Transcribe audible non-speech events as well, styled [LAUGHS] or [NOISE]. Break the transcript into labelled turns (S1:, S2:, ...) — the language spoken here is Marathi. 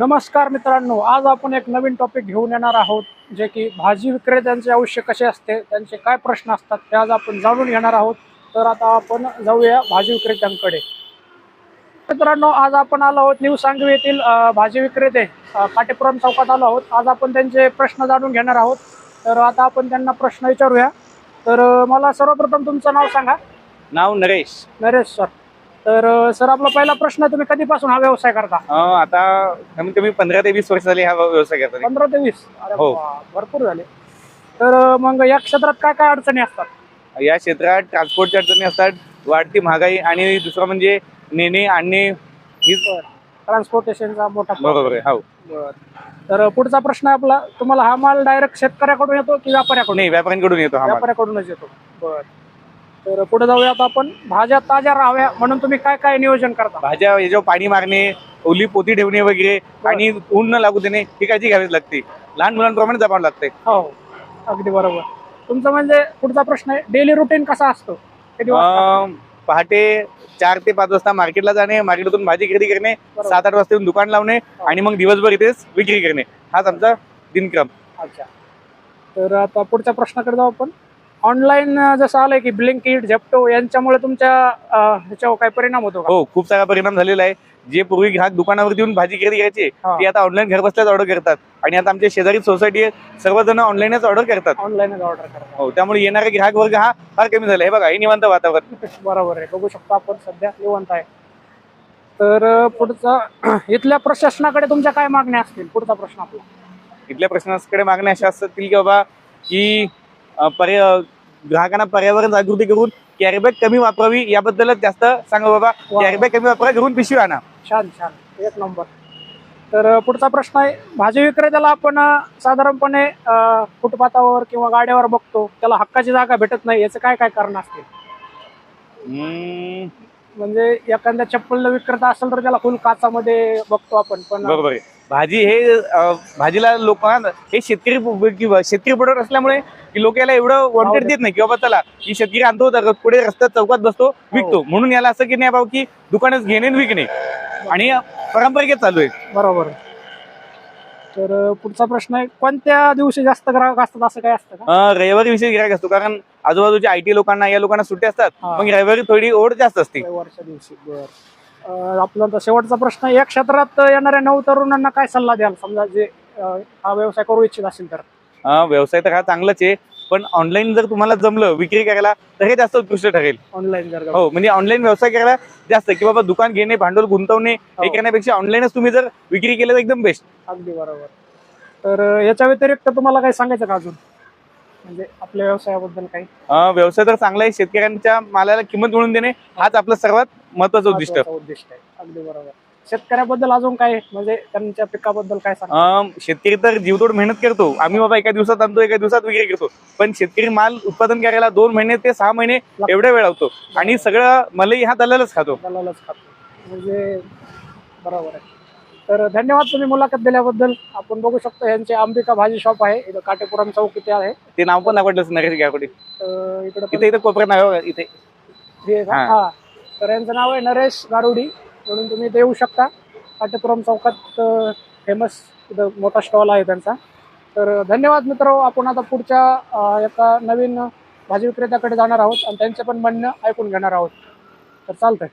S1: नमस्कार मित्रांनो आज आपण एक नवीन टॉपिक घेऊन येणार आहोत जे की भाजी विक्रेत्यांचे आयुष्य कसे असते त्यांचे काय प्रश्न असतात ते आज आपण जाणून घेणार आहोत. तर आता आपण जाऊया भाजी विक्रेत्यांकडे. मित्रांनो आज आपण आलो आहोत न्यू सांगवी येथील भाजी विक्रेते काटेपुरम चौकात आलो आहोत. आज आपण त्यांचे प्रश्न जाणून घेणार आहोत. तर आता आपण त्यांना प्रश्न विचारूया. तर मला सर्वप्रथम तुमचं नाव सांगा.
S2: नाव नरेश.
S1: नरेश सर. तर सर आपला पहिला प्रश्न तुम्ही कधीपासून हा व्यवसाय करता?
S2: अं, आता कमीत कमी पंधरा ते वीस वर्ष झाली हा व्यवसाय करतो
S1: पंधरा ते वीस? अरे
S2: हो.
S1: वा, भरपूर झाले. तर मग या क्षेत्रात काय काय अडचणी असतात?
S2: या क्षेत्रात ट्रान्सपोर्टच्या अडचणी असतात वाढती महागाई आणि दुसरं म्हणजे नेणे आणणे हीच
S1: ट्रान्सपोर्टेशनचा मोठा.
S2: बरोबर आहे हो.
S1: बरं. तर पुढचा प्रश्न आहे आपला तुम्हाला हा माल डायरेक्ट शेतकऱ्याकडून येतो की व्यापाऱ्याकडून
S2: नाही व्यापाऱ्यांकडून येतो हा माल.
S1: व्यापाऱ्याकडूनच येतो. बर. तर पुढे जाऊया आता आपण. भाज्या ताज्या राहाव्या म्हणून तुम्ही काय काय नियोजन करता?
S2: भाज्या याच्यावर पाणी मारणे ओली पोती ठेवणे वगैरे आणि ऊन न लागू देणे ही काळजी घ्यावीच लागते. लहान मुलांप्रमाणे जपावं लागते.
S1: हो अगदी बरोबर. तुमचं म्हणजे पुढचा प्रश्न आहे डेली रुटीन कसा असतो? किती वाजता?
S2: अं, पहाटे चार ते पाच वाजता मार्केटला जाणे मार्केटमधून भाजी खरेदी करणे. सात आठ वाजता येऊन दुकान लावणे आणि मग दिवसभर इथेच विक्री करणे. हाच आमचा दिनक्रम.
S1: अच्छा. तर आता पुढच्या प्रश्नाकडे जाऊ आपण. ऑनलाईन जसं आलंय की ब्लिंकिट झेप्टो यांच्यामुळे तुमच्या ह्याच्यावर काय परिणाम होतो का?
S2: हो खूप सारा परिणाम झालेला आहे. जे पूर्वी ग्राहक दुकानावरती येऊन भाजी खरेदी करायचे
S1: हा.
S2: ते आता ऑनलाईन घर बसल्याच ऑर्डर करतात. आणि आता आमच्या शेजारी सोसायटी आहे सर्वजण ऑनलाईनच ऑर्डर करतात.
S1: ऑनलाईनच ऑर्डर करता
S2: हो त्यामुळे येणारे ग्राहक वर्ग हा फार कमी झाला हे बघा हे निवांत वातावरण. [LAUGHS]
S1: बरोबर आहे. बघू शकतो आपण सध्या निवंत आहे. तर अं, पुढचा [CLEARS THROAT] इथल्या प्रशासनाकडे तुमच्या काय मागण्या असतील? पुढचा प्रश्न आपला.
S2: इथल्या प्रश्नाकडे मागण्या अशा असतील की बाबा की पर्या ग्राहकांना पर्यावरण जागृती करून कॅरीबॅग कमी वापरावी याबद्दलच जास्त सांगा बाबा. कॅरीबॅग कमी वापरा घरून पिशवी आणा.
S1: छान छान. एक नंबर. तर पुढचा प्रश्न आहे भाजी विक्रेत्याला आपण साधारणपणे फुटपाथावर किंवा गाड्यावर बघतो त्याला हक्काची जागा भेटत नाही याचं काय काय कारण
S2: हम्म,
S1: म्हणजे एखाद्या चप्पल विक्रेता असेल तर त्याला फुल काचामध्ये बघतो आपण पण
S2: बरोबर आहे. भाजी हे अं, भाजीला लोक हे शेतकरी पु- किंवा शेतकरी प्रोडक्ट असल्यामुळे की लोक याला एवढं वॉन्टेड देत नाही की बाबा चला की शेतकरी आणतो तर पुढे रस्त्यात चौकात बसतो विकतो. म्हणून याला असं की नाही बाबा की दुकानच घेणे आणि विकणे. आणि पारंपरिक चालू आहे.
S1: बरोबर. तर अं, पुढचा प्रश्न आहे कोणत्या दिवशी जास्त ग्राहक असतात असं काय असतं का?
S2: अं, रविवारी विशेष गिरायक असतो कारण आजूबाजूच्या आय टी लोकांना या लोकांना सुट्टी असतात. मग रविवारी थोडी ओढ जास्त असते.
S1: रविवारच्या दिवशी बर. अं, आपला शेवटचा प्रश्न या क्षेत्रात येणाऱ्या नऊ तरुणांना काय सल्ला द्याल? समजा जे हा व्यवसाय करू इच्छित असेल तर.
S2: व्यवसाय तर हा चांगलाच आहे पण ऑनलाईन जर तुम्हाला जमलं विक्री करायला तर हे जास्त उत्कृष्ट ठरेल.
S1: ऑनलाईन जर
S2: हो म्हणजे ऑनलाईन व्यवसाय करायला जास्त की बाबा दुकान घेणे भांडवल गुंतवणे हे
S1: हो.
S2: करण्यापेक्षा ऑनलाईनच तुम्ही जर विक्री केलं तर एकदम बेस्ट
S1: अगदी बरोबर. तर याच्या व्यतिरिक्त तुम्हाला काही सांगायचं का अजून? म्हणजे आपल्या व्यवसायाबद्दल काही?
S2: व्यवसाय तर चांगला आहे. शेतकऱ्यांच्या मालाला किंमत मिळवून देणे हाच आपलं सर्वात महत्वाचं उद्दिष्ट.
S1: उद्दिष्ट आहे. अगदी बरोबर. शेतकऱ्याबद्दल अजून काय म्हणजे त्यांच्या पिकाबद्दल काय सांगा
S2: अं, शेतकरी तर जीवतोड मेहनत करतो. आम्ही बाबा एका दिवसात आणतो एका दिवसात विक्री करतो. पण शेतकरी माल उत्पादन करायला दोन महिने ते सहा महिने एवढा वेळ लावतो. आणि सगळं मलई हा दलालच खातो.
S1: दलालच खातो. म्हणजे बरोबर आहे. तर धन्यवाद तुम्ही मुलाखत दिल्याबद्दल. आपण बघू शकतो यांचे अंबिका भाजी शॉप आहे. इथं काटेपुरम चौक इथे आहे.
S2: ते नाव पण आवडलंच नरेश गायकवाडी
S1: इकडे पण
S2: इथे इथे कोपऱ्यात नाव आहे इथे.
S1: हे?
S2: हा.
S1: हा. तर यांचं नाव आहे नरेश गारुडी. म्हणून तुम्ही इथे येऊ शकता. काटेपुरम चौकात फेमस इथं मोठा स्टॉल आहे त्यांचा. तर धन्यवाद मित्र आपण आता पुढच्या अं, एका नवीन भाजी विक्रेत्याकडे जाणार आहोत आणि त्यांचे पण म्हणणं ऐकून घेणार आहोत. तर चालतंय.